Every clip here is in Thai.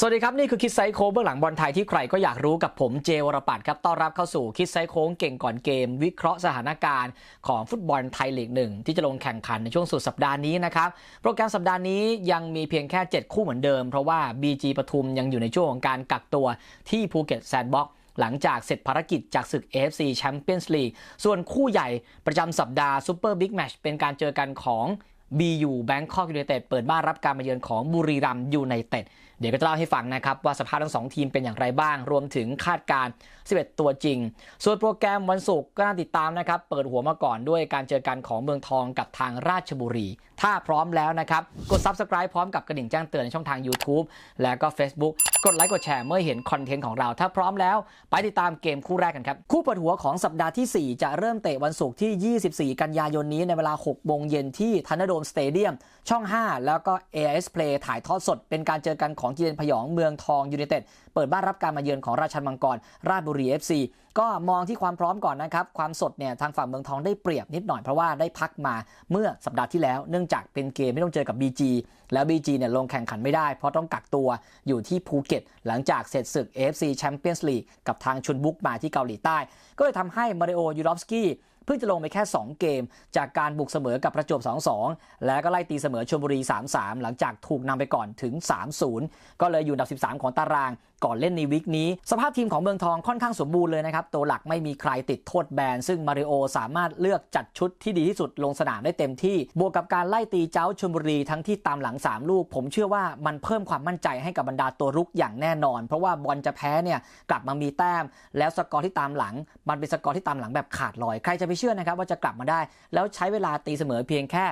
สวัสดีครับ นี่คือคิดไซโค้งเบื้องหลังบอลไทยที่ใครก็อยากรู้กับผมเจวรปัตครับต้อนรับเข้าสู่คิดไซโค้งเก่งก่อนเกม วิเคราะห์สถานการณ์ของฟุตบอลไทยลีกหนึ่งที่จะลงแข่งขันในช่วงสุดสัปดาห์นี้นะครับโปรแกรมสัปดาห์นี้ยังมีเพียงแค่ 7 คู่เหมือนเดิม เพราะว่า BG ปทุมยังอยู่ในช่วงของการกักตัวที่ภูเก็ตแซนด์บ็อกซ์หลังจากเสร็จภารกิจจากศึก AFC Champions League ส่วนคู่ใหญ่ประจำสัปดาห์ซูเปอร์บิ๊กแมชเป็นการเจอกันของ BU Bangkok United เปิดบ้านรับการมาเยือนของบุรีรัมยูไนเต็ด เดี๋ยวก็จะเล่าให้ฟังนะครับว่าสภาพทั้งสองทีมเป็นอย่างไรบ้าง รวมถึงคาดการณ์ 11 ตัวจริง ส่วนโปรแกรมวันศุกร์ก็น่าติดตามนะครับ เปิดหัวมาก่อนด้วยการเจอกันของเมืองทองกับทางราชบุรี ถ้าพร้อมแล้วนะครับ กด Subscribe พร้อมกับกระดิ่งแจ้งเตือนในช่องทาง YouTube และก็ Facebook กดไลค์กดแชร์เมื่อเห็นคอนเทนต์ของเรา ถ้าพร้อมแล้ว ไปติดตามเกมคู่แรกกันครับ คู่เปิดหัวของสัปดาห์ที่ 4 จะเริ่มเตะวันศุกร์ที่ 24 กันยายนนี้ในเวลา 6 โมงเย็นที่ทันโดมสเตเดียมช่อง 5 แล้วก็ AIS Play ถ่ายทอดสดเป็นการเจอกันของกีเลนพยองเมืองทองยูไนเต็ดเปิดบ้านรับการมาเยือนของราชันมังกร ราชบุรี FC ก็มองที่ความพร้อมก่อนนะครับ ความสดเนี่ยทางฝั่งเมืองทองได้เปรียบนิดหน่อยเพราะว่าได้พักมาเมื่อสัปดาห์ที่แล้ว เนื่องจากเป็นเกมไม่ต้องเจอกับ BG แล้ว BG เนี่ยลงแข่งขันไม่ได้ เพราะต้องกักตัวอยู่ที่ภูเก็ต หลังจากเสร็จศึก AFC Champions League กับทางชุนบุกมาที่เกาหลีใต้ ก็เลยทำให้มาริโอยูรอฟสกี้ พิ่งจะลงไปแค่ 2 เกม จากการบุกเสมอกับประจวบ 2-2 แล้วก็ไล่ตีเสมอชลบุรี 3-3 หลังจากถูกนำไปก่อนถึง 3-0 ก็เลยอยู่อันดับ 13 ของตารางก่อนเล่นในวิกนี้ สภาพทีมของเมืองทองค่อนข้างสมบูรณ์เลยนะครับ ตัวหลักไม่มีใครติดโทษแบน ซึ่งมาริโอสามารถเลือกจัดชุดที่ดีที่สุดลงสนามได้เต็มที่ บวกกับการไล่ตีเจ้าชลบุรีทั้งที่ตามหลัง 3 ลูก ผมเชื่อว่ามันเพิ่มความมั่นใจให้กับบรรดาตัวรุกอย่างแน่นอน เพราะว่าบอลจะแพ้เนี่ยกลับมามีแต้ม แล้วสกอร์ที่ตามหลัง มันเป็นสกอร์ที่ตามหลังแบบขาดลอยใครจะไปเชื่อนะครับว่าจะกลับมาได้ แล้วใช้เวลาตีเสมอเพียงแค่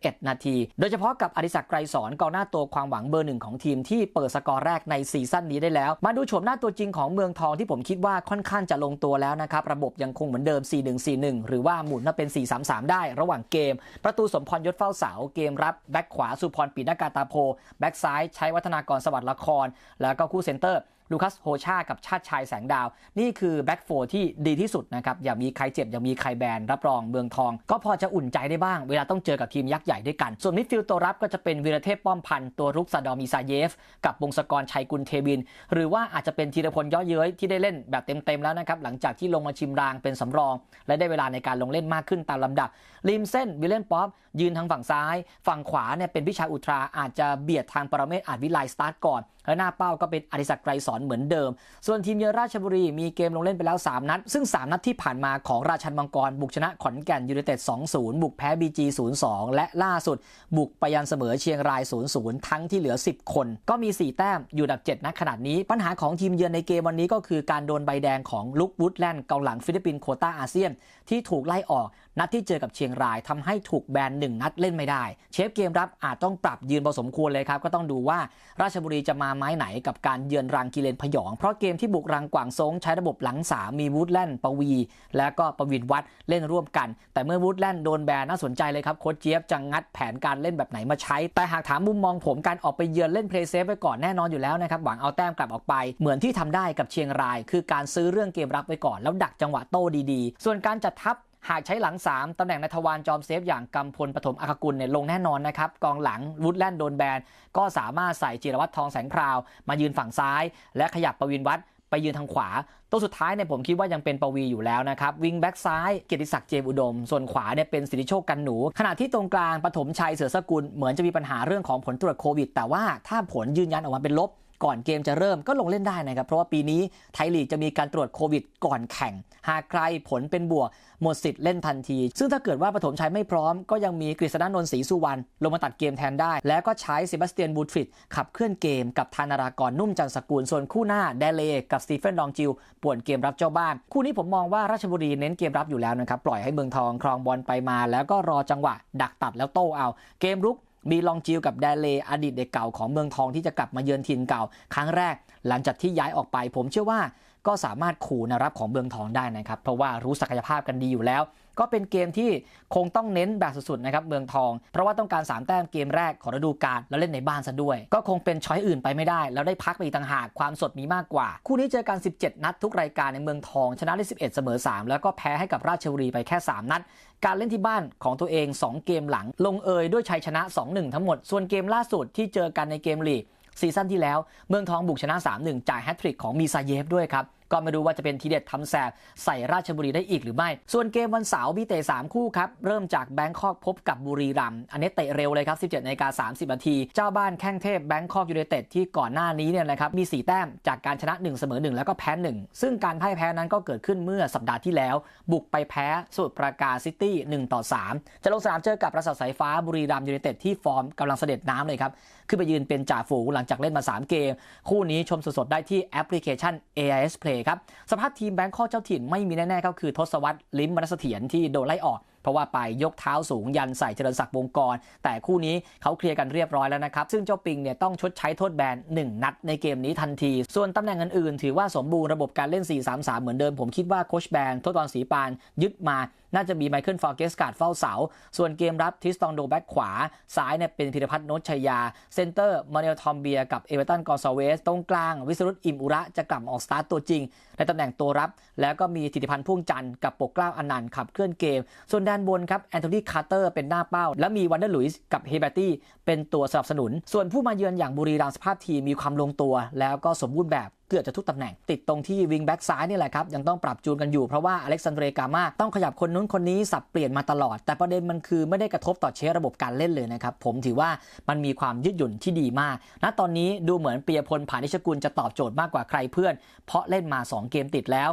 11 นาที โดยเฉพาะกับอดิศักดิ์ไกรสอนกองหน้าตัวความหวังเบอร์หนึ่งของทีมที่เปิดสกอร์แรกในซีซั่นนี้ได้แล้ว มาดูโฉมหน้าตัวจริงของเมืองทองที่ผมคิดว่าค่อนข้างจะลงตัวแล้วนะครับ ระบบยังคงเหมือนเดิม 4-1-4-1 หรือว่าหมุนมาเป็น 4-3-3 ได้ระหว่างเกม ประตูสมพรยศเฝ้าเสาเกมรับแบ็คขวาสุพรปีนากาตาโพแบ็คซ้ายใช้วัฒนากรสวัสดิ์ละคร แล้วก็คู่เซนเตอร์ลูคัสโฮชากับชาติชายแสงดาว นี่คือแบ็กโฟที่ดีที่สุดนะครับ อย่ามีใครเจ็บ อย่ามีใครแบน รับรองเมืองทอง ก็พอจะอุ่นใจได้บ้าง เวลาต้องเจอกับทีมยักษ์ใหญ่ด้วยกัน ส่วนมิดฟิลด์ตัวรับก็จะเป็นวีรเทพป้อมพันธ์ตัวรุกซาดอมิซาเยฟ กับวงศกรชัยกุลเทวิน หรือว่าอาจจะเป็นธีรพลย่อเย้ยที่ได้เล่นแบบเต็มๆแล้วนะครับหลังจากที่ลงมาชิมรางเป็นสำรอง และได้เวลาในการลงเล่นมากขึ้นตามลำดับริมเส้นวิลเลนป๊อปยืนทางฝั่งซ้าย ฝั่งขวาเนี่ยเป็นพิชาอุตราอาจจะเบียดทางปรเมศอาจวิไลสตาร์ทก่อน และหน้าเป้าก็เป็นอดิศักดิ์ไกรสอนเหมือนเดิม ส่วนทีมเยือนราชบุรีมีเกมลงเล่นไปแล้ว 3 นัด ซึ่ง 3 นัดที่ผ่านมาของราชันมังกร บุกชนะขอนแก่นยูไนเต็ด 2-0 บุกแพ้ BG 0-2 และล่าสุด บุกไปยันเสมอเชียงราย 0-0 ทั้งที่เหลือ 10 คน ก็มี 4 แต้มอยู่อันดับ 7 นัดขนาดนี้ ปัญหาของทีมเยือนในเกมวันนี้ก็คือการโดนใบแดงของลุกวูดแลนด์เกาหลังฟิลิปปินส์โคต้าอาเซียน ที่ถูกไล่ออกนัดที่เจอกับเชียงรายทำให้ถูกแบนหนึ่งนัดเล่นไม่ได้ เชฟเกมรับอาจต้องปรับยืนพอสมควรเลยครับก็ต้องดูว่าราชบุรีจะมาไม้ไหนกับการเยือนรังกิเลนพยอง เพราะเกมที่บุกรังกวางซงใช้ระบบหลังสามมีวูดแลนด์ปวี และก็ประวินวัดเล่นร่วมกัน แต่เมื่อวูดแลนด์โดนแบนน่าสนใจเลยครับโค้ชเจี๊ยบจะงัดแผนการเล่นแบบไหนมาใช้ แต่หากถามมุมมองผมการออกไปเยือนเล่นเพลย์เซฟไว้ก่อนแน่นอนอยู่แล้วนะครับหวังเอาแต้มกลับออกไป เหมือนที่ทำได้กับเชียงราย คือการซื้อเรื่องเกมรับไว้ก่อนแล้วดักจังหวะโต้ดีๆ ส่วนการจัดทัพ หากใช้หลัง 3 ตำแหน่งในทวารจอมเซฟอย่างกำพลปฐมอคกุลเนี่ยลงแน่นอนนะครับ กองหลังวูดแลนด์โดนแบน ก็สามารถใส่จิรวัตรทองแสงพราว มายืนฝั่งซ้าย และขยับประวินวัดไปยืนทางขวา ตัวสุดท้ายเนี่ยผมคิดว่ายังเป็นปวีอยู่แล้วนะครับ วิงแบ็กซ้าย เกียรติศักดิ์เจมอุดม ส่วนขวาเนี่ยเป็นสิทธิโชคกันหนู ขณะที่ตรงกลางปฐมชัยเสือสกุลเหมือนจะมีปัญหาเรื่องของผลตรวจโควิด แต่ว่าถ้าผลยืนยันออกมาเป็นลบ ก่อนเกมจะเริ่มก็ลงเล่นได้นะครับ เพราะว่าปีนี้ไทยลีกจะมีการตรวจโควิดก่อนแข่ง หากใครผลเป็นบวก หมดสิทธิ์เล่นทันที ซึ่งถ้าเกิดว่าปฐมชัยไม่พร้อม ก็ยังมีกฤษณนนท์ศรีสุวรรณลงมาตัดเกมแทนได้ แล้วก็ใช้เซบาสเตียนบูทฟิตขับเคลื่อนเกมกับธานารากรนุ่มจันสกุลส่วนคู่หน้าเดเลกับสตีเฟนดองจิวป่วนเกมรับเจ้าบ้าน คู่นี้ผมมองว่าราชบุรีเน้นเกมรับอยู่แล้วนะครับปล่อยให้เมืองทองครองบอลไปมา แล้วก็รอจังหวะ ดักตัดแล้วโต้เอา เกมรุก มีลองจิวกับแดเลอดีตเด็กเก่าของเมืองทองที่จะกลับมาเยือนถิ่นเก่า ครั้งแรกหลังจากที่ย้ายออกไป ผมเชื่อว่าก็สามารถขู่แนวรับของเมืองทองได้นะครับ เพราะว่ารู้ศักยภาพกันดีอยู่แล้ว ก็เป็นเกมที่คงต้องเน้นแบบสุดๆนะครับเมืองทอง เพราะว่าต้องการ3แต้มเกมแรกของฤดูกาลแล้วเล่นในบ้านซะด้วย ก็คงเป็นช้อยอื่นไปไม่ได้ แล้วได้พักไปอีต่างหากความสดมีมากกว่า คู่นี้เจอกัน 17 นัดทุกรายการในเมืองทอง ชนะได้ 11 เสมอ 3 แล้วก็แพ้ให้กับราชบุรีไปแค่ 3 นัด การเล่นที่บ้านของตัวเอง 2 เกมหลัง ลงเอยด้วยชัยชนะ 2-1 ทั้งหมด ส่วนเกมล่าสุดที่เจอกันในเกมลีกซีซั่นที่แล้วเมืองทองบุกชนะ 3-1 จ่ายแฮตทริกของมีซาเยฟด้วยครับ ก็ไม่รู้ว่าจะเป็นทีเด็ดทำแสบใส่ราชบุรีได้อีกหรือไม่ ส่วนเกมวันเสาร์มีเตะ3คู่ครับ เริ่มจากแบงคอกพบกับบุรีรัมย์อันนี้เตะเร็วเลยครับ 17นาฬิกา30นาทีเจ้าบ้านแข้งเทพแบงคอกยูไนเต็ดที่ก่อนหน้านี้เนี่ยนะครับมี 4 แต้มจากการชนะ 1 เสมอ 1 แล้วก็แพ้ 1 ซึ่งการพ่ายแพ้นั้นก็เกิดขึ้นเมื่อสัปดาห์ที่แล้ว บุกไปแพ้สมุทรปรากาซิตี้1ต่อ3จะลงสนามเจอกับประสาทสายฟ้าบุรีรัมย์ยูไนเต็ดที่ฟอร์มกำลังเสด็จน้ำเลยครับขึ้นไปยืนเป็นจ่าฝูงหลังจากเล่นมา 3 เกม คู่นี้ชมสดๆได้ที่แอปพลิเคชัน AIS Play ครับสภาพทีมแบงคอกเจ้าถิ่นไม่มีแน่ๆก็คือทศวรรษลิ้มมนัสเถียรที่โดนไล่ออก เพราะว่าไปยกเท้าสูงยันใส่เจริญศักดิ์วงกร แต่คู่นี้เขาเคลียร์กันเรียบร้อยแล้วนะครับ ซึ่งเจ้าปิงเนี่ยต้องชดใช้โทษแบน 1 นัดในเกมนี้ทันที ส่วนตำแหน่งอื่นๆถือว่าสมบูรณ์ระบบการเล่น 4-3-3 เหมือนเดิม ผมคิดว่าโคชแบนทศตอนศรีปานยึดมาน่าจะมีไมเคิลฟอร์เกสการ์ดเฝ้าเสา ส่วนเกมรับทิสตองโดแบ็กขวา ซ้ายเนี่ยเป็นพิรพัฒน์โนชยา เซนเตอร์มาเนลทอมเบียกับเอเวอร์ตันกอร์ซาเวส ตรงกลาง วิสรุตอิมอุระจะกลับออกสตาร์ตตัวจริง ในตำแหน่งตัวรับ แล้วก็มีธิติพันธ์พ่วงจันทร์กับปกเกล้าอนันต์ขับเคลื่อนเกม ส่วนดานบนครับแอนโทนีคาร์เตอร์เป็นหน้าเป้า และมีวันเดอร์ลุยส์กับเฮเบตี้เป็นตัวสนับสนุน ส่วนผู้มาเยือนอย่างบุรีรัมย์สภาพทีมมีความลงตัว แล้วก็สมบูรณ์แบบ กือบจะทุกตำแหน่ง ติดตรงที่วิงแบ็กซ้ายนี่แหละครับยังต้องปรับจูนกันอยู่เพราะว่าอเล็กซานเดรกามาต้องขยับคนนู้นคนนี้สับเปลี่ยนมาตลอด แต่ประเด็นมันคือไม่ได้กระทบต่อเชฟระบบการเล่นเลยนะครับผมถือว่ามันมีความยืดหยุ่นที่ดีมาก ณตอนนี้ดูเหมือนเปียพลผานิชกุลจะตอบโจทย์มากกว่าใครเพื่อน เพราะเล่นมา 2 เกมติดแล้ว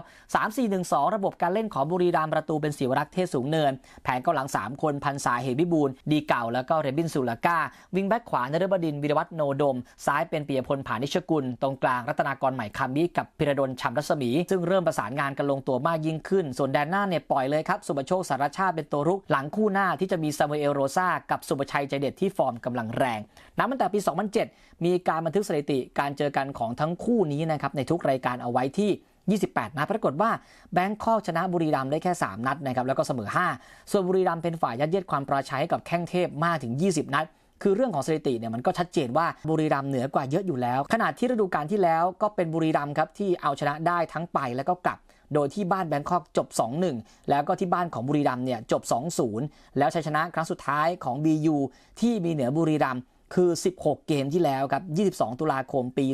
3-4-1-2 ระบบการเล่นของบุรีรัมย์ประตูเป็นศิวรักษ์เทศสูงเนิน แผนเกาหลัง 3 คนพันษาเหตุพิบูลดีเก่าแล้วก็เรบินสุลก้าวิงแบ็กขวานฤบดินวิรวัฒโนดม ซ้ายเป็นเปียพลผานิชกุลตรงกลางรัตนากรใหม่คำมิกับพิรดลชำรัศมี ซึ่งเริ่มประสานงานกันลงตัวมากยิ่งขึ้น ส่วนแดนหน้าเนี่ยปล่อยเลยครับ สุบโชคสารชาติเป็นตัวรุก หลังคู่หน้าที่จะมีซามูเอลโรซากับสุบชัยใจเด็ดที่ฟอร์มกำลังแรงนับตั้งแต่ปี 2007 มีการบันทึกสถิติการเจอกันของทั้งคู่นี้นะครับในทุกรายการเอาไว้ที่28 นัดปรากฏว่าแบงคอกชนะบุรีรัมย์ได้แค่ 3 นัดนะครับแล้วก็เสมอ 5 ส่วนบุรีรัมย์เป็นฝ่ายยัดเยียดความปราชัยให้กับแข้งเทพมากถึง 20 นัด คือเรื่องของสถิติเนี่ยมันก็ชัดเจนว่าบุรีรัมย์เหนือกว่าเยอะอยู่แล้วขนาดที่ฤดูกาลที่แล้วก็เป็นบุรีรัมย์ครับที่เอาชนะได้ทั้งไปแล้วก็กลับ โดยที่บ้านแบงคอกจบ 2-1 แล้วก็ที่บ้านของบุรีรัมย์เนี่ยจบ 2-0 แล้วชัยชนะครั้งสุดท้ายของ BU ที่มีเหนือบุรีรัมย์คือ 16 เกมที่แล้วครับ 22 ตุลาคม ปี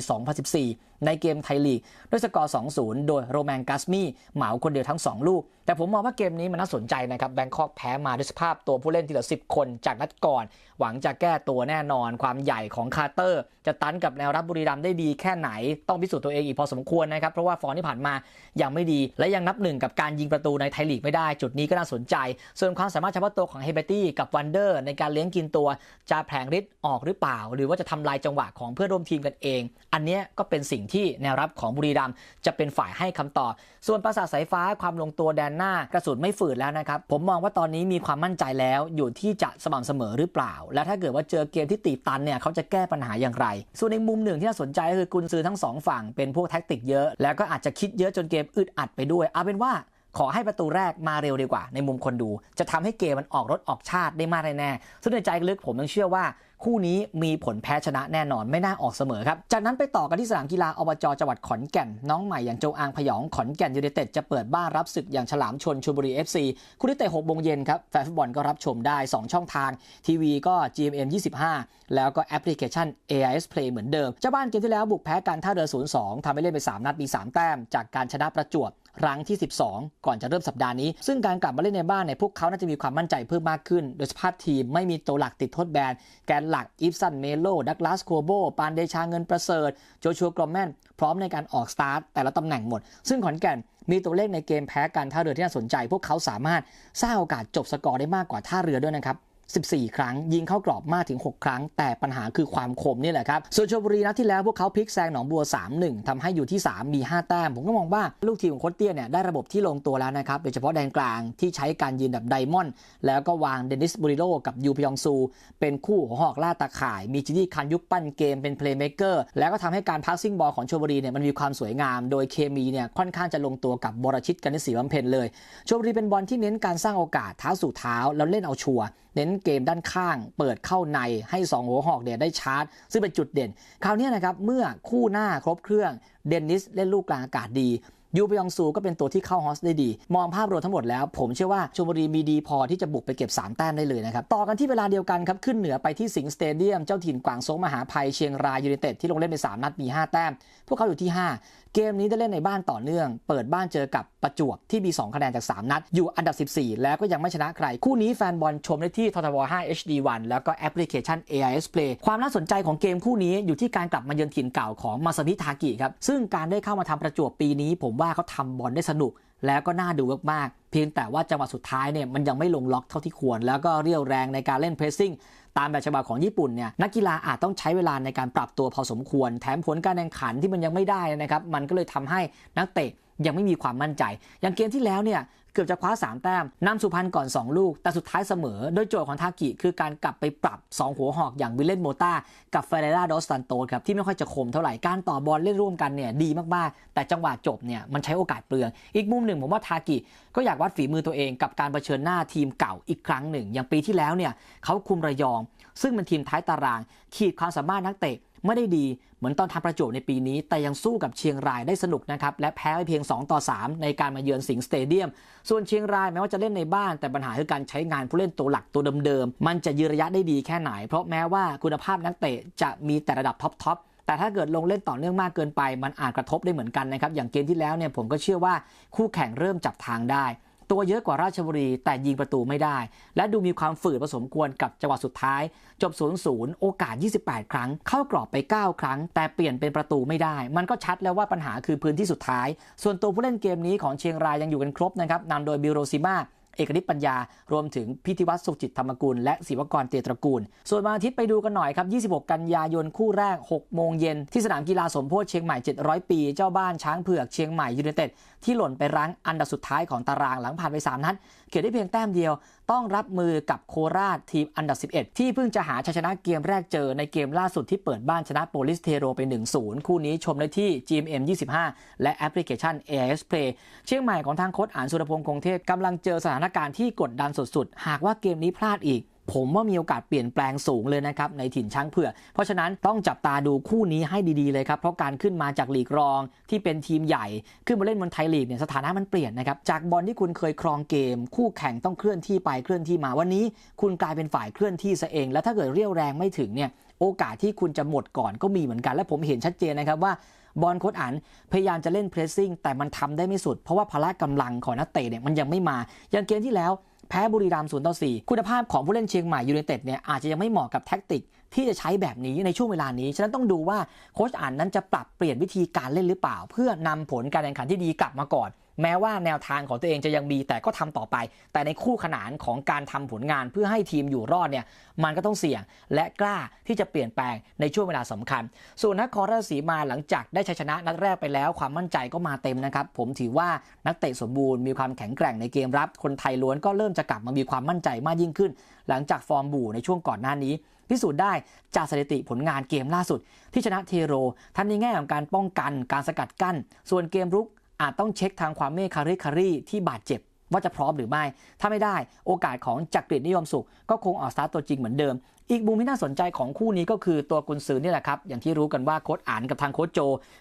2014ในเกมไทยลีก ด้วยสกอร์ 2-0 โดยโรแมนกัสมี่เหมาคนเดียวทั้ง 2 ลูก แต่ผมมองว่าเกมนี้มันน่าสนใจนะครับแบงคอกแพ้มาด้วยสภาพตัวผู้เล่นที่เหลือ10 คนจากนัดก่อน หวังจะแก้ตัวแน่นอนความใหญ่ของคาร์เตอร์ จะตันกับแนวรับบุรีรัมได้ดีแค่ไหน ต้องพิสูจน์ตัวเองอีกพอสมควรนะครับเพราะว่าฟอร์มที่ผ่านมายังไม่ดีและยังนับหนึ่งกับการยิงประตูในไทยลีกไม่ได้ จุดนี้ก็น่าสนใจ ส่วนความสามารถเฉพาะตัวของเฮเบตี้กับวันเดอร์ในการเลี้ยงกินตัวจะแผลงฤทธิ์ออกหรือเปล่า หรือว่าจะทำลายจังหวะของเพื่อนร่วมทีมกันเอง อันนี้ก็เป็นสิ่งที่แนวรับของบุรีรัมจะเป็นฝ่ายให้คำตอบ ส่วนปราสาทสายฟ้าความลงตัวแดนหน้ากระสุนไม่ฝืดแล้วนะครับผมมองว่าตอนนี้มีความมั่นใจแล้วอยู่ที่จะสม่ำเสมอหรือเปล่า และถ้าเกิดว่าเจอเกมที่ตีตันเนี่ยเขาจะแก้ปัญหาอย่างไร ส่วนในมุมหนึ่งที่น่าสนใจก็คือกุนซือทั้งสองฝั่งเป็นพวกแท็กติกเยอะแล้วก็อาจจะคิดเยอะจนเกมอึดอัดไปด้วยเอาเป็นว่า ขอให้ประตูแรกมาเร็วดีกว่า ในมุมคนดู จะทำให้เกมมันออกรถออกชาติได้มากแน่ๆซึ่งในใจลึกผมยังเชื่อว่า คู่นี้มีผลแพ้ชนะแน่นอนไม่น่าออกเสมอครับ จากนั้นไปต่อกันที่สนามกีฬาอบจจังหวัดขอนแก่น น้องใหม่อย่างโจอางพยองขอนแก่นยูไนเต็ดจะเปิดบ้านรับศึกอย่างฉลามชนชลบุรี FC คู่นี้เตะ6โมงเย็นครับแฟนฟุตบอลก็รับชมได้ 2 ช่องทาง ทีวีก็ GMM 25 แล้วก็แอปพลิเคชัน AIS Play เหมือนเดิมเจ้าบ้านเกมที่แล้วบุกแพ้การท่าเรือ 0-2ทำให้เล่นไป 3 นัดมี 3 แต้ม จากการชนะประจวบ รั้งที่ 12 ก่อนจะเริ่มสัปดาห์นี้ ซึ่งการกลับมาเล่นในบ้านเนี่ยพวกเขาน่าจะมีความมั่นใจเพิ่มมากขึ้น โดยสภาพทีมไม่มีตัวหลักติดโทษแบน แกนหลักอีฟสันเมโล ดักลาสโคโบ ปานเดชาเงินประเสริฐ โจชัวกรอมแมน พร้อมในการออกสตาร์ทแต่ละตำแหน่งหมด ซึ่งขอนแก่นมีตัวเลขในเกมแพ้การท่าเรือที่น่าสนใจ พวกเขาสามารถสร้างโอกาสจบสกอร์ได้มากกว่าท่าเรือด้วยนะครับ 14 ครั้ง ยิงเข้ากรอบมากถึง 6 ครั้ง แต่ปัญหาคือความคมนี่แหละครับส่วนชลบุรีนัดที่แล้วพวกเขาพลิกแซงหนองบัว 3-1ทำให้อยู่ที่ 3 มี 5 แต้ม ผมก็มองว่าลูกทีมของโคตเตี้ยเนี่ยได้ระบบที่ลงตัวแล้วนะครับโดยเฉพาะแดนกลางที่ใช้การยืนแบบไดมอนด์แล้วก็วางเดนิสบุริโลกับยูพยองซู เป็นคู่หัวหอกล่าตาข่าย มีจินี่คันยุคปั้นเกมเป็นเพลย์เมคเกอร์แล้วก็ทำให้การพักซิ่งบอลของชลบุรีเนี่ยมันมีความสวยงาม โดยเคมีเนี่ยค่อนข้างจะลงตัวกับบรชิตกันนิสีบำเพ็ญเลยชลบุรีเป็นบอลที่เน้นการสร้างโอกาสเท้าสู่เท้าแล้วเล่นเอาชัวร์ เน้นเกมด้านข้าง เปิดเข้าในให้ 2 หัวหอกเนี่ยได้ชาร์จ ซึ่งเป็นจุดเด่น คราวนี้นะครับเมื่อคู่หน้าครบเครื่องเดนนิสเล่นลูกกลางอากาศดี ยูปยองซูก็เป็นตัวที่เข้าฮอสได้ดี มองภาพรวมทั้งหมดแล้ว ผมเชื่อว่าชลบุรีมีดีพอที่จะบุกไปเก็บ 3 แต้มได้เลยนะครับ ต่อกันที่เวลาเดียวกันครับ ขึ้นเหนือไปที่สิงห์สเตเดียม เจ้าถิ่นกวางโซงมหาภัยเชียงรายยูไนเต็ดที่ลงเล่นไป 3 นัดมี 5 แต้ม พวกเขาอยู่ที่ 5 เกมนี้ได้เล่นในบ้านต่อเนื่อง เปิดบ้านเจอกับประจวบที่มี 2 คะแนนจาก 3 นัด อยู่อันดับ 14 แล้วก็ยังไม่ชนะใคร คู่นี้แฟนบอลชมได้ที่ททว5 HD1 แล้วก็แอปพลิเคชัน AIS Play ความน่าสนใจของเกมคู่นี้อยู่ที่การกลับมาเยือนถิ่นเก่าของมาซามิทากิครับซึ่งการได้เข้ามาทำประจวบปีนี้ผมว่าเขาทำบอลได้สนุก แล้วก็น่าดูมากๆเพียงแต่ว่าจังหวะสุดท้ายเนี่ยมันยังไม่ลงล็อกเท่าที่ควร แล้วก็เรียวแรงในการเล่นเพรสซิ่งตามแบบฉบับของญี่ปุ่นเนี่ยนักกีฬาอาจต้องใช้เวลาในการปรับตัวพอสมควร แถมผลการแข่งขันที่มันยังไม่ได้นะครับ มันก็เลยทำให้นักเตะยังไม่มีความมั่นใจ อย่างเกมที่แล้วเนี่ย กือบจะคว้า 3 แต้มนำสุพรรณก่อน 2 ลูก แต่สุดท้ายเสมอ โดยโจทย์ของทากิคือการกลับไปปรับ 2 หัวหอกอย่างวิลเลนโมตากับเฟเรราโดสตันโตครับที่ไม่ค่อยจะคมเท่าไหร่การต่อบอลเล่นร่วมกันเนี่ยดีมากๆ แต่จังหวะจบเนี่ยมันใช้โอกาสเปลืองอีกมุมหนึ่งผมว่าทากิก็อยากวัดฝีมือตัวเองกับการเผชิญหน้าทีมเก่าอีกครั้งหนึ่ง อย่างปีที่แล้วเนี่ยเขาคุมระยอง ซึ่งเป็นทีมท้ายตาราง ขีดความสามารถนักเตะ ไม่ได้ดีเหมือนตอนทำประจวบในปีนี้ แต่ยังสู้กับเชียงรายได้สนุกนะครับ และแพ้ไปเพียง 2 ต่อ 3 ในการมาเยือนสิงห์สเตเดียม ส่วนเชียงรายแม้ว่าจะเล่นในบ้าน แต่ปัญหาคือการใช้งานผู้เล่นตัวหลักตัวเดิมๆ มันจะยืนระยะได้ดีแค่ไหน เพราะแม้ว่าคุณภาพนักเตะจะมีแต่ระดับท็อปแต่ถ้าเกิดลงเล่นต่อเนื่องมากเกินไป มันอาจกระทบได้เหมือนกันนะครับ อย่างเกมที่แล้วเนี่ยผมก็เชื่อว่าคู่แข่งเริ่มจับทางได้ ตัวเยอะกว่าราชบุรีแต่ยิงประตูไม่ได้ และดูมีความฝืดผสมควรกับจังหวะสุดท้าย จบ 0-0 โอกาส 28 ครั้ง เข้ากรอบไป 9 ครั้ง แต่เปลี่ยนเป็นประตูไม่ได้ มันก็ชัดแล้วว่าปัญหาคือพื้นที่สุดท้าย ส่วนตัวผู้เล่นเกมนี้ของเชียงรายยังอยู่กันครบนะครับนำโดยบิโรซิมาเอกนิตปัญญา รวมถึงพิธิวัตรสุจิตธรรมกุล และศิวกรเตตระกูล ส่วนวันอาทิตย์ไปดูกันหน่อยครับ 26 กันยายนคู่แรก 6 โมงเย็น ที่สนามกีฬาสมโพธิเชียงใหม่ 700 ปี เจ้าบ้านช้างเผือกเชียงใหม่ยูไนเต็ดที่หล่นไปรั้งอันดับสุดท้ายของตารางหลังผ่านไป3นัดเก็บได้เพียงแต้มเดียว ต้องรับมือกับโคราชทีมอันดับ 11 ที่เพิ่งจะหาชัยชนะเกมแรกเจอในเกมล่าสุดที่เปิดบ้านชนะโปลิสเทโรไป 1-0 คู่นี้ชมได้ที่ GMM 25 และแอปพลิเคชัน AIS Play เชียงใหม่ของทางโค้ชอ่านสุรพงษ์คงเทพกำลังเจอสถานการณ์ที่กดดันสุดๆ หากว่าเกมนี้พลาดอีก ผมว่ามีโอกาสเปลี่ยนแปลงสูงเลยนะครับในถิ่นช้างเผือกเพราะฉะนั้นต้องจับตาดูคู่นี้ให้ดีๆเลยครับเพราะการขึ้นมาจากลีกรองที่เป็นทีมใหญ่ ขึ้นมาเล่นบนไทยลีกเนี่ยสถานะมันเปลี่ยนนะครับจากบอลที่คุณเคยครองเกม คู่แข่งต้องเคลื่อนที่ไปเคลื่อนที่มาวันนี้ คุณกลายเป็นฝ่ายเคลื่อนที่ซะเอง แล้วถ้าเกิดเรี่ยวแรงไม่ถึงเนี่ยโอกาสที่คุณจะหมดก่อนก็มีเหมือนกัน และผมเห็นชัดเจนนะครับว่าบอลโคดอันพยายามจะเล่นเพรสซิ่งแต่มันทำได้ไม่สุด เพราะว่าพละกำลังของนักเตะเนี่ยมันยังไม่มาอย่างเกมที่แล้ว แพ้บุรีรัมย์0ต่อสี่คุณภาพของผู้เล่นเชียงใหม่ยูเนเต็ดเนี่ยอาจจะยังไม่เหมาะกับแท็กติกที่จะใช้แบบนี้ในช่วงเวลานี้ ฉะนั้นต้องดูว่าโค้ชอ่านนั้นจะปรับเปลี่ยนวิธีการเล่นหรือเปล่า เพื่อนำผลการแข่งขันที่ดีกลับมาก่อน แม้ว่าแนวทางของตัวเองจะยังมีแต่ก็ทำต่อไป แต่ในคู่ขนานของการทำผลงานเพื่อให้ทีมอยู่รอดเนี่ยมันก็ต้องเสี่ยง และกล้าที่จะเปลี่ยนแปลงในช่วงเวลาสำคัญ ส่วนนักครราชสีมาหลังจากได้ชัยชนะนัดแรกไปแล้ว ความมั่นใจก็มาเต็มนะครับ ผมถือว่านักเตะสมบูรณ์มีความแข็งแกร่งในเกมรับ คนไทยล้วนก็เริ่มจะกลับมามีความมั่นใจมากยิ่งขึ้น หลังจากฟอร์มบู่ในช่วงก่อนหน้านี้พิสูจน์ได้จากสถิติผลงานเกมล่าสุด ที่ชนะเทโร ทั้งในแง่ของการป้องกันการสกัดกั้น ส่วนเกมรุก อาจต้องเช็คทางความเมฆคาริคารีที่บาดเจ็บว่าจะพร้อมหรือไม่ ถ้าไม่ได้โอกาสของจักริดนิยมสุข ก็คงออกสตาร์ตตัวจริงเหมือนเดิม อีกมุมที่น่าสนใจของคู่นี้ก็คือตัวกุนซือนี่แหละครับ อย่างที่รู้กันว่าโค้ชอ่านกับทางโค้ชโจ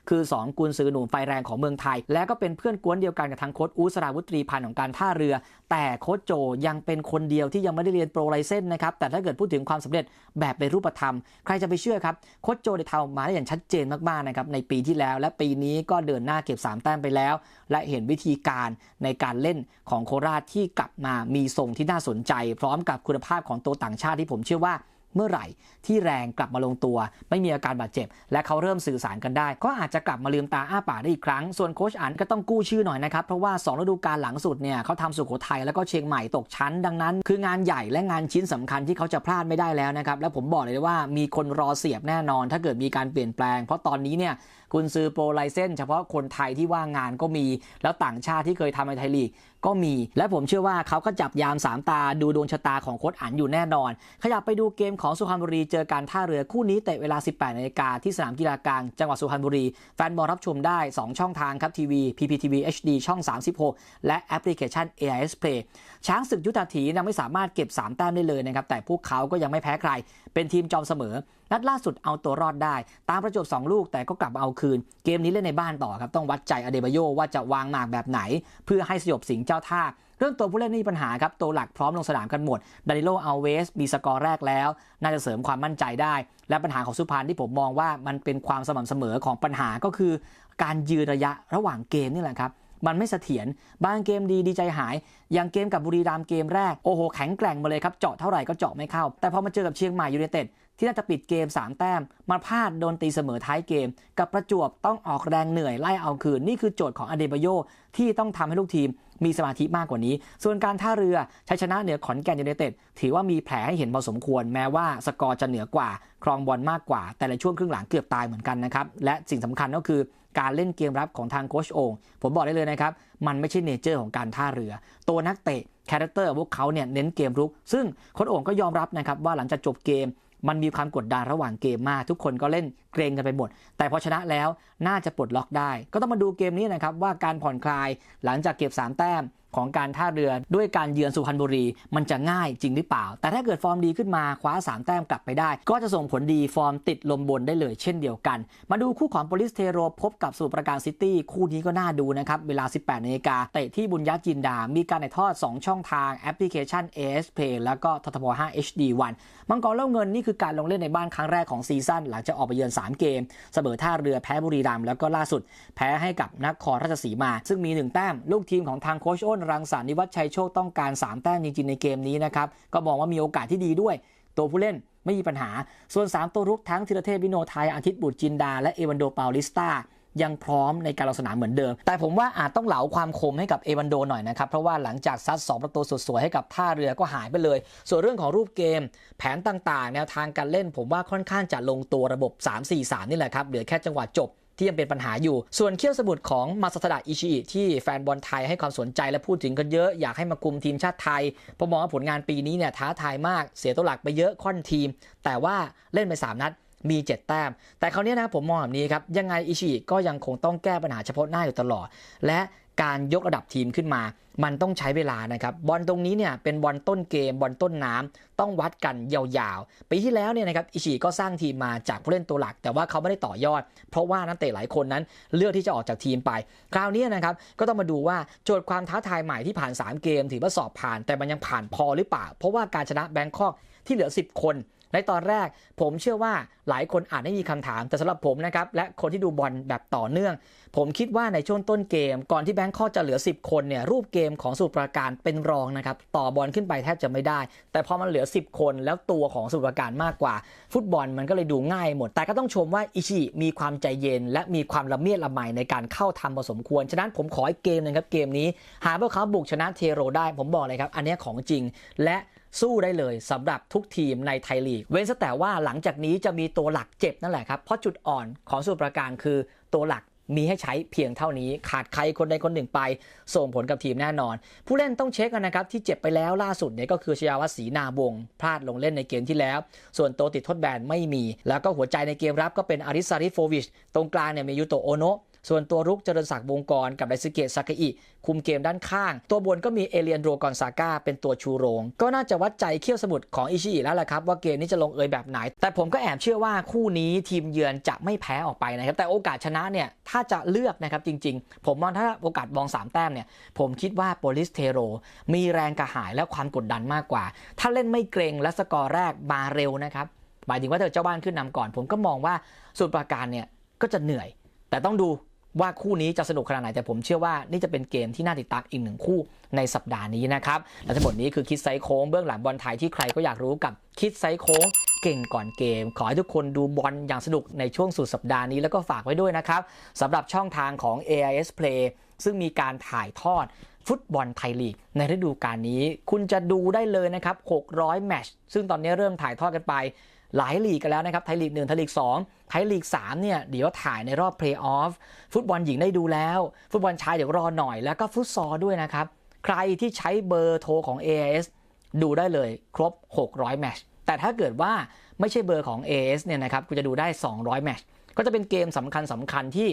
คือ 2 กุนซือหนุ่มไฟแรงของเมืองไทย และก็เป็นเพื่อนกวนเดียวกันกับทางโค้ชอูสราวุตรีพันธ์ของการท่าเรือ แต่โค้ชโจยังเป็นคนเดียวที่ยังไม่ได้เรียนโปรไลเซนนะครับ แต่ถ้าเกิดพูดถึงความสำเร็จแบบเป็นรูปธรรม ใครจะไปเชื่อครับ โค้ชโจได้ทำออกมาได้อย่างชัดเจนมากๆนะครับในปีที่แล้ว และปีนี้ก็เดินหน้าเก็บ 3 แต้มไปแล้ว และเห็นวิธีการในการเล่นของโคราชที่กลับมามีทรงที่น่าสนใจ พร้อมกับคุณภาพของตัวต่างชาติที่ผมเชื่อว่า เมื่อไหร่ ที่แรงกลับมาลงตัว ไม่มีอาการบาดเจ็บ และเขาเริ่มสื่อสารกันได้ ก็อาจจะกลับมาลืมตาอ้าปากได้อีกครั้ง ส่วนโคชอันก็ต้องกู้ชื่อหน่อยนะครับ เพราะว่า2ฤดูกาลหลังสุดเนี่ยเขาทำสุโขทัยแล้วก็เชียงใหม่ตกชั้น ดังนั้น คืองานใหญ่และงานชิ้นสำคัญที่เขาจะพลาดไม่ได้แล้วนะครับและผมบอกเลยว่ามีคนรอเสียบแน่นอน ถ้าเกิดมีการเปลี่ยนแปลง เพราะตอนนี้เนี่ยกุนซือโปรไลเซนเฉพาะคนไทยที่ว่างงานก็มีแล้วต่างชาติที่เคยทำในไทยลีก ก็มี และผมเชื่อว่าเขาก็จับยามสามตาดูดวงชะตาของโค้ชอันอยู่แน่นอน ขยับไปดูเกมของสุพรรณบุรีเจอการท่าเรือคู่นี้เตะเวลา 18นาฬิกาที่สนามกีฬากลางจังหวัดสุพรรณบุรี แฟนบอลรับชมได้ 2 ช่องทางครับทีวี PPTV HD ช่อง 36 และแอปพลิเคชัน AIS Play ช้างศึกยุทธาถียังไม่สามารถเก็บ 3 แต้มได้เลยนะครับแต่พวกเขาก็ยังไม่แพ้ใคร เป็นทีมจอมเสมอ นัดล่าสุดเอาตัวรอดได้ ตามประจวบ2 ลูกแต่ก็กลับมาเอาคืน เกมนี้เล่นในบ้านต่อครับ ต้องวัดใจอเดบโยว่าจะวางหมากแบบไหน เพื่อให้สยบสิงห์เจ้าท่า เรื่องตัวผู้เล่นไม่มีปัญหาครับ ตัวหลักพร้อมลงสนามกันหมดดานิโลอัลเวสมีสกอร์แรกแล้ว น่าจะเสริมความมั่นใจได้ และปัญหาของสุพรรณที่ผมมองว่ามันเป็นความสม่ำเสมอของปัญหาก็คือ การยืนระยะระหว่างเกมนี่แหละครับ มันไม่เสถียรบางเกมดีดีใจหาย อย่างเกมกับบุรีรัมย์เกมแรก โอ้โห แข็งแกร่งมาเลยครับ เจาะเท่าไหร่ก็เจาะไม่เข้า แต่พอมาเจอกับเชียงใหม่ยูไนเต็ดที่น่าจะปิดเกม 3 แต้ม มาพลาดโดนตีเสมอท้ายเกม กับประจวบต้องออกแรงเหนื่อยไล่เอาคืน นี่คือโจทย์ของอเดบโยที่ต้องทำให้ลูกทีมมีสมาธิมากกว่านี้ ส่วนการท่าเรือชัยชนะเหนือขอนแก่นยูไนเต็ดถือว่ามีแผลให้เห็นพอสมควร แม้ว่าสกอร์จะเหนือกว่า ครองบอลมากกว่า แต่ในช่วงครึ่งหลังเกือบตายเหมือนกันนะครับ และสิ่งสำคัญก็คือ การเล่นเกมรับของทางโคชโองผมบอกได้เลยนะครับ มันไม่ใช่เนเจอร์ของการท่าเรือ ตัวนักเตะคาแรคเตอร์พวกเขาเนี่ยเน้นเกมรุก ซึ่งโค้ชโองก็ยอมรับนะครับว่าหลังจากจบเกมมันมีความกดดันระหว่างเกมมาก ทุกคนก็เล่นเกรงกันไปหมด แต่พอชนะแล้วน่าจะปลดล็อกได้ ก็ต้องมาดูเกมนี้นะครับว่าการผ่อนคลายหลังจากเก็บ 3 แต้มของการท่าเรือด้วยการเยือนสุพรรณบุรี มันจะง่ายจริงหรือเปล่า แต่ถ้าเกิดฟอร์มดีขึ้นมาคว้า 3 แต้มกลับไปได้ ก็จะส่งผลดีฟอร์มติดลมบนได้เลยเช่นเดียวกัน มาดูคู่ของโปลิสเทโรพบกับสุปราการซิตี้คู่นี้ก็น่าดูนะครับ เวลา 18นาฬิกาเตะที่บุญญาจินดา มีการถ่ายทอด 2 ช่องทางแอปพลิเคชัน AS Play แล้วก็ททบ5 HD 1 มังกรเล่าเงินนี่คือการลงเล่นในบ้านครั้งแรกของซีซั่นหลังจากออกไปเยือน 3 เกม เสมอท่าเรือแพ้บุรีรัมย์แล้วก็ล่าสุด แพ้ให้กับนครราชสีมา ซึ่งมี1แต้มลูกทีมของทางโคชอ้นรังสรรค์นิวัฒชัยโชคต้องการ 3 แต้มจริงๆในเกมนี้นะครับก็มองว่ามีโอกาสที่ดีด้วย ตัวผู้เล่นไม่มีปัญหา ส่วน 3 ตัวรุกทั้งธีรเทพวิโนไทยอาทิตย์บุตรจินดา และเอวันโดเปาลิสตายังพร้อมในการลงสนามเหมือนเดิม แต่ผมว่าอาจต้องเหลาความคมให้กับเอวันโดหน่อยนะครับ เพราะว่าหลังจากซัด 2 ประตูสุดสวยให้กับท่าเรือก็หายไปเลย ส่วนเรื่องของรูปเกม แผนต่างๆ แนวทางการเล่น ผมว่าค่อนข้างจะลงตัวระบบ 3-4-3 นี่แหละครับ เหลือแค่จังหวะจบ ที่ยังเป็นปัญหาอยู่ ส่วนเขี้ยวสมุดของมาซาตดะอิชิอิที่แฟนบอลไทยให้ความสนใจและพูดถึงกันเยอะ อยากให้มาคุมทีมชาติไทยเพราะมองว่าผลงานปีนี้เนี่ยท้าทายมากเสียตัวหลักไปเยอะค่อนทีม แต่ว่าเล่นไป 3 นัด มี 7 แต้ม แต่คราวนี้นะผมมองแบบนี้ครับ ยังไงอิชิอิก็ยังคงต้องแก้ปัญหาเฉพาะหน้าอยู่ตลอด และการยกระดับทีมขึ้นมา มันต้องใช้เวลานะครับ บอลตรงนี้เนี่ยเป็นบอลต้นเกม บอลต้นน้ำต้องวัดกันยาวๆ ปีที่แล้วเนี่ยนะครับ อิชิก็สร้างทีมมาจากผู้เล่นตัวหลัก แต่ว่าเขาไม่ได้ต่อยอด เพราะว่านักเตะหลายคนนั้นเลือกที่จะออกจากทีมไป คราวนี้นะครับ ก็ต้องมาดูว่าโจทย์ความท้าทายใหม่ที่ผ่าน 3 เกม ถือว่าสอบผ่าน แต่มันยังผ่านพอหรือเปล่า เพราะว่าการชนะแบงคอกที่เหลือ 10 คน ในตอนแรกผมเชื่อว่าหลายคนอาจไม่มีคำถามแต่สำหรับผมนะครับและคนที่ดูบอลแบบต่อเนื่อง ผมคิดว่าในช่วงต้นเกม ก่อนที่แบงคอกจะเหลือ 10 คนเนี่ยรูปเกมของสุปราการเป็นรองนะครับต่อบอลขึ้นไปแทบจะไม่ได้ แต่พอมันเหลือ 10 คนแล้วตัวของสุปราการมากกว่า ฟุตบอลมันก็เลยดูง่ายหมด แต่ก็ต้องชมว่าอิชิมีความใจเย็น และมีความละเมียดละไมในการเข้าทำพอสมควรฉะนั้นผมขออีกเกมนึงครับเกมนี้ หากพวกเขาบุกชนะเทโรได้ผมบอกเลยครับอันนี้ของจริงและ สู้ได้เลยสำหรับทุกทีมในไทยลีก เว้นแต่ว่าหลังจากนี้จะมีตัวหลักเจ็บนั่นแหละครับ เพราะจุดอ่อนของสมุทรปราการคือตัวหลักมีให้ใช้เพียงเท่านี้ ขาดใครคนใดคนหนึ่งไป ส่งผลกับทีมแน่นอน ผู้เล่นต้องเช็คกันนะครับ ที่เจ็บไปแล้วล่าสุดเนี่ยก็คือชยาวัศรีนาวง พลาดลงเล่นในเกมที่แล้ว ส่วนตัวติดทดแบนไม่มี แล้วก็หัวใจในเกมรับก็เป็นอาริซาริโฟวิช ตรงกลางเนี่ยมียูโตโอโนะ ส่วนตัวรุกเจริญศักดิ์วงกรกับไดซึเกะซากาอิ คุมเกมด้านข้าง ตัวบนก็มีเอเลียนโรกอนซาก้าเป็นตัวชูโรง ก็น่าจะวัดใจเขี้ยวสมุทรของอิชิอิแล้วแหละครับ ว่าเกมนี้จะลงเอยแบบไหน แต่ผมก็แอบเชื่อว่าคู่นี้ทีมเยือนจะไม่แพ้ออกไปนะครับ แต่โอกาสชนะเนี่ยถ้าจะเลือกนะครับจริง ๆ ผมมองถ้าโอกาสมอง3แต้มเนี่ยผมคิดว่าโปลิสเทโรมีแรงกระหายและความกดดันมากกว่า ถ้าเล่นไม่เกรงและสกอร์แรกมาเร็วนะครับหมายถึงว่าเธอเจ้าบ้านขึ้นนำก่อน ผมก็มองว่าสุดประการเนี่ยก็จะเหนื่อย แต่ต้องดู ว่าคู่นี้จะสนุกขนาดไหนแต่ผมเชื่อว่านี่จะเป็นเกมที่น่าติดตามอีกหนึ่งคู่ในสัปดาห์นี้นะครับและทั้งหมดนี้คือคิดไซโค้งเบื้องหลังบอลไทยที่ใครก็อยากรู้กับคิดไซโค้งเก่งก่อนเกม ขอให้ทุกคนดูบอลอย่างสนุกในช่วงสุดสัปดาห์นี้แล้วก็ฝากไว้ด้วยนะครับสำหรับช่องทางของ AIS Play ซึ่งมีการถ่ายทอดฟุตบอลไทยลีก ในฤดูกาลนี้ คุณจะดูได้เลยนะครับ 600 แมตช์ซึ่งตอนนี้เริ่มถ่ายทอดกันไป หลายลีกกันแล้วนะครับ ไทยลีก 1 ไทยลีก 2 ไทยลีก 3 เนี่ย เดี๋ยวถ่ายในรอบเพลย์ออฟฟุตบอลหญิงได้ดูแล้ว ฟุตบอลชายเดี๋ยวรอหน่อยแล้วก็ฟุตซอลด้วยนะครับ ใครที่ใช้เบอร์โทรของ AIS ดูได้เลยครบ 600 แมชแต่ถ้าเกิดว่าไม่ใช่เบอร์ของ AS เนี่ยนะครับคุณจะดูได้ 200 แมชก็จะเป็นเกมสำคัญสำคัญที่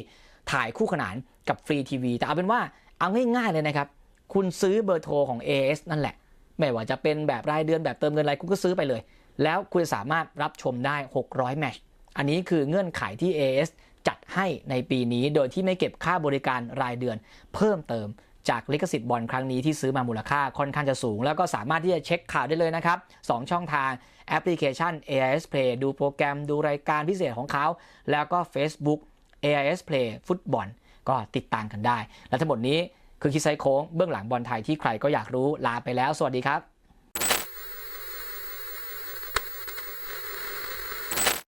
ถ่ายคู่ขนานกับฟรีทีวีแต่เอาเป็นว่าเอาง่ายๆเลยนะครับ คุณซื้อเบอร์โทรของ AS นั่นแหละ ไม่ว่าจะเป็นแบบรายเดือนแบบเติมเงินอะไรคุณก็ซื้อไปเลย แล้วคุณจะสามารถรับชมได้ 600 แมช อันนี้คือเงื่อนไขที่ AS จัดให้ในปีนี้โดยที่ไม่เก็บค่าบริการรายเดือน เพิ่มเติมจากลิขสิทธิ์บอลครั้งนี้ที่ซื้อมามูลค่าค่อนข้างจะสูง แล้วก็สามารถที่จะเช็คข่าวได้เลยนะครับ 2 ช่องทางแอปพลิเคชัน AIS Play ดูโปรแกรมดูรายการพิเศษของเขา แล้วก็ Facebook AIS Play ฟุตบอลก็ติดตามกันได้ และทั้งหมดนี้คือคิดไซโค้งเบื้องหลังบอลไทยที่ใครก็อยากรู้ลาไปแล้ว สวัสดีครับ